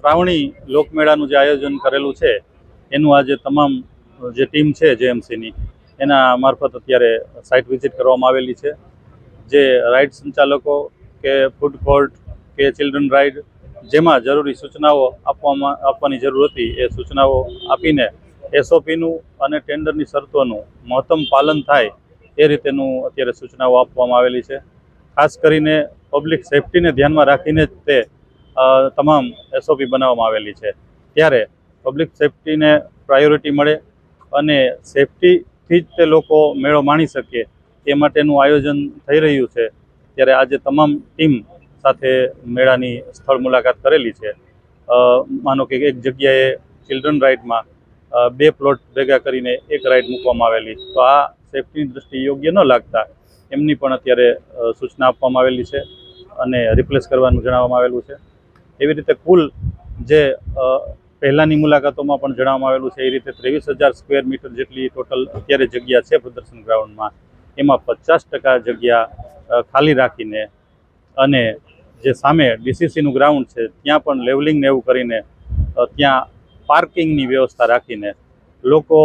શ્રાવણી લોકમેળાનું જે આયોજન કરેલું છે, એનું આજે તમામ જે ટીમ છે જેએમસીની, એના મારફત અત્યારે સાઇટ વિઝિટ કરવામાં આવેલી છે. જે રાઇડ સંચાલકો કે ફૂડ કોર્ટ કે ચિલ્ડ્રન રાઇડ જેમાં જરૂરી સૂચનાઓ આપવામાં, આપવાની જરૂર હતી, એ સૂચનાઓ આપીને એસઓપીનું અને ટેન્ડરની શરતોનું મહત્તમ પાલન થાય, એ રીતેનું અત્યારે સૂચનાઓ આપવામાં આવેલી છે. ખાસ કરીને પબ્લિક સેફટીને ધ્યાનમાં રાખીને જ તે તમામ એસઓપી બનાવવામાં આવેલી છે. ત્યારે પબ્લિક સેફટીને પ્રાયોરિટી મળે અને સેફટીથી જ તે લોકો મેળો માણી શકે એ માટેનું આયોજન થઈ રહ્યું છે. ત્યારે આજે તમામ ટીમ સાથે મેળાની સ્થળ મુલાકાત કરેલી છે. માનો કે એક જગ્યાએ ચિલ્ડ્રન રાઇડમાં બે પ્લોટ ભેગા કરીને એક રાઇડ મૂકવામાં આવેલી. તો આ સેફટીની દૃષ્ટિ યોગ્ય ન લાગતા એમની પણ અત્યારે સૂચના આપવામાં આવેલી છે અને રિપ્લેસ કરવાનું જણાવવામાં આવેલું છે. એવી રીતે કુલ જે પહેલાંની મુલાકાતોમાં પણ જણાવવામાં આવેલું છે, એ રીતે ત્રેવીસ હજાર સ્ક્વેર મીટર જેટલી ટોટલ અત્યારે જગ્યા છે પ્રદર્શન ગ્રાઉન્ડમાં એમાં પચાસ ટકા જગ્યા ખાલી રાખીને અને જે સામે ડીસીસીનું ગ્રાઉન્ડ છે, ત્યાં પણ લેવલિંગને એવું કરીને ત્યાં પાર્કિંગની વ્યવસ્થા રાખીને લોકો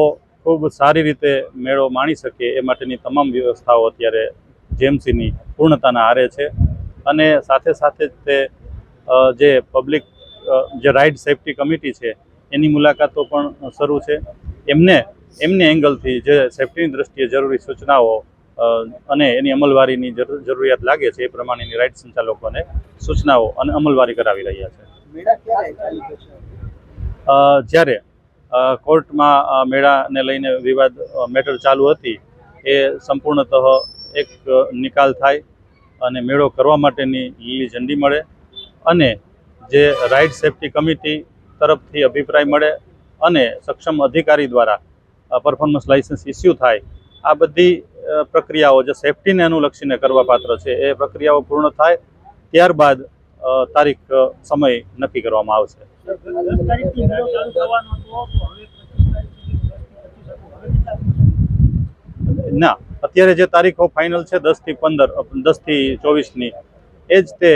ખૂબ સારી રીતે મેળો માણી શકે એ માટેની તમામ વ્યવસ્થાઓ અત્યારે જેમસીની પૂર્ણતાના આરે છે. અને સાથે સાથે તે જે પબ્લિક જે રાઇડ સેફટી કમિટી છે એની મુલાકાતો પણ શરૂ છે. એમને એમને એંગલથી જે સેફટીની દ્રષ્ટિએ જરૂરી સૂચનાઓ અને એની અમલવારીની જરૂ- જરૂરિયાત લાગે છે એ પ્રમાણેની રાઇડ સંચાલકોને સૂચનાઓ અને અમલવારી કરાવી રહ્યા છે. જ્યારે કોર્ટમાં મેળાને લઈને વિવાદ મેટર ચાલુ હતી એ સંપૂર્ણતઃ એક નિકાલ થાય અને મેળો કરવા માટેની લીલી ઝંડી મળે. અને જે રાઇડ સેફટી કમિટી તરફથી અભિપ્રાય મળે અને સક્ષમ અધિકારી દ્વારા પરફોર્મન્સ લાઇસન્સ ઇસ્યુ થાય, આ બધી પ્રક્રિયાઓ જે સેફટીને અનુલક્ષીને કરવા પાત્ર છે, એ પ્રક્રિયાઓ પૂર્ણ થાય, ત્યારબાદ તારીખ સમય નક્કી કરવામાં આવશે. ના, અત્યારે જે તારીખો ફાઇનલ છે દસથી પંદર દસથી ચોવીસની, એ જ તે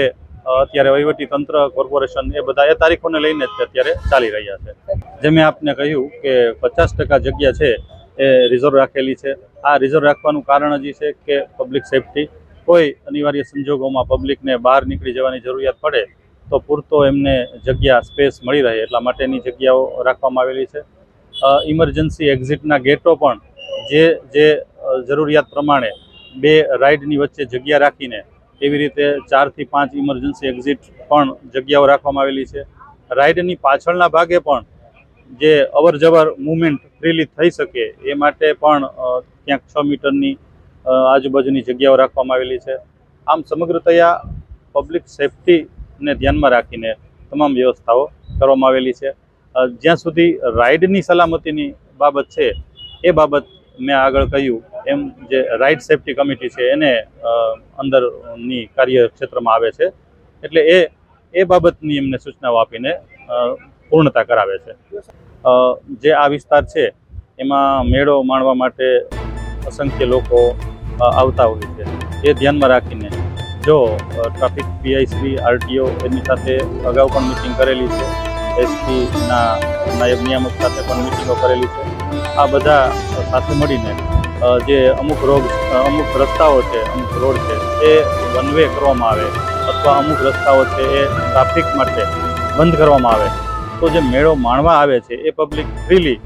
અત્યારે વહીવટી તંત્ર, કોર્પોરેશન એ બધા એ તારીખોને લઈને જ અત્યારે ચાલી રહ્યા છે. જે મેં આપને કહ્યું કે પચાસ ટકા જગ્યા છે એ રિઝર્વ રાખેલી છે. આ રિઝર્વ રાખવાનું કારણ જ છે કે પબ્લિક સેફટી. કોઈ અનિવાર્ય સંજોગોમાં પબ્લિકને બહાર નીકળી જવાની જરૂરિયાત પડે તો પૂરતો એમને જગ્યા, સ્પેસ મળી રહે એટલા માટેની જગ્યાઓ રાખવામાં આવેલી છે. ઇમરજન્સી એક્ઝિટના ગેટો પણ જે જે જરૂરિયાત પ્રમાણે બે રાઇડની વચ્ચે જગ્યા રાખીને એવી રીતે ચારથી પાંચ ઇમરજન્સી એક્ઝિટ પણ જગ્યાઓ રાખવામાં આવેલી છે. રાઇડની પાછળના ભાગે પણ જે અવર જવર મુવમેન્ટ ફ્રીલી થઈ શકે એ માટે પણ ક્યાંક છ મીટરની આજુબાજુની જગ્યાઓ રાખવામાં આવેલી છે. આમ સમગ્રતયા પબ્લિક સેફટીને ધ્યાનમાં રાખીને તમામ વ્યવસ્થાઓ કરવામાં આવેલી છે. જ્યાં સુધી રાઇડની સલામતીની બાબત છે, એ બાબત મેં આગળ કહ્યું. એમ જે રાઇટ સેફટી કમિટી છે એને અંદરની કાર્યક્ષેત્રમાં આવે છે. એટલે એ એ બાબતની એમને સૂચનાઓ આપીને પૂર્ણતા કરાવે છે. જે આ વિસ્તાર છે, એમાં મેળો માણવા માટે અસંખ્ય લોકો આવતા હોય છે. એ ધ્યાનમાં રાખીને જો ટ્રાફિક પીઆઈસી આરટીઓ એની સાથે અગાઉ પણ મિટિંગ કરેલી છે. એસપીના નાયબ નિયામક સાથે પણ મિટિંગો કરેલી છે. આ બધા સાથે મળીને જે અમુક રોગ અમુક રસ્તાઓ છે, અમુક રોડ છે, એ વન વે કરવામાં આવે અથવા અમુક રસ્તાઓ છે, એ ટ્રાફિક માટે બંધ કરવામાં આવે. તો જે મેળો માણવા આવે છે, એ પબ્લિક ફ્રીલી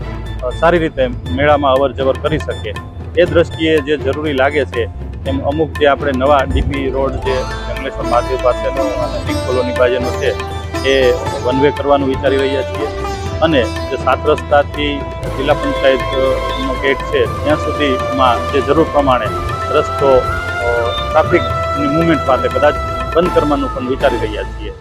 સારી રીતે મેળામાં અવર જવર કરી શકે. એ દ્રષ્ટિએ જે જરૂરી લાગે છે, એમ અમુક જે આપણે નવા ડીપી રોડ જે જંગલેશ્વર મહાદેવ પાસેનો અને સિંહ કોલોની બાજુનો છે, એ વન વે કરવાનું વિચારી રહ્યા છીએ. અને જે સાત રસ્તાથી જિલ્લા પંચાયતનો ગેટ છે, ત્યાં સુધીમાં જે જરૂર પ્રમાણે રસ્તો ટ્રાફિકની મુવમેન્ટ માટે કદાચ બંધ કરવાનું પણ વિચારી રહ્યા છીએ.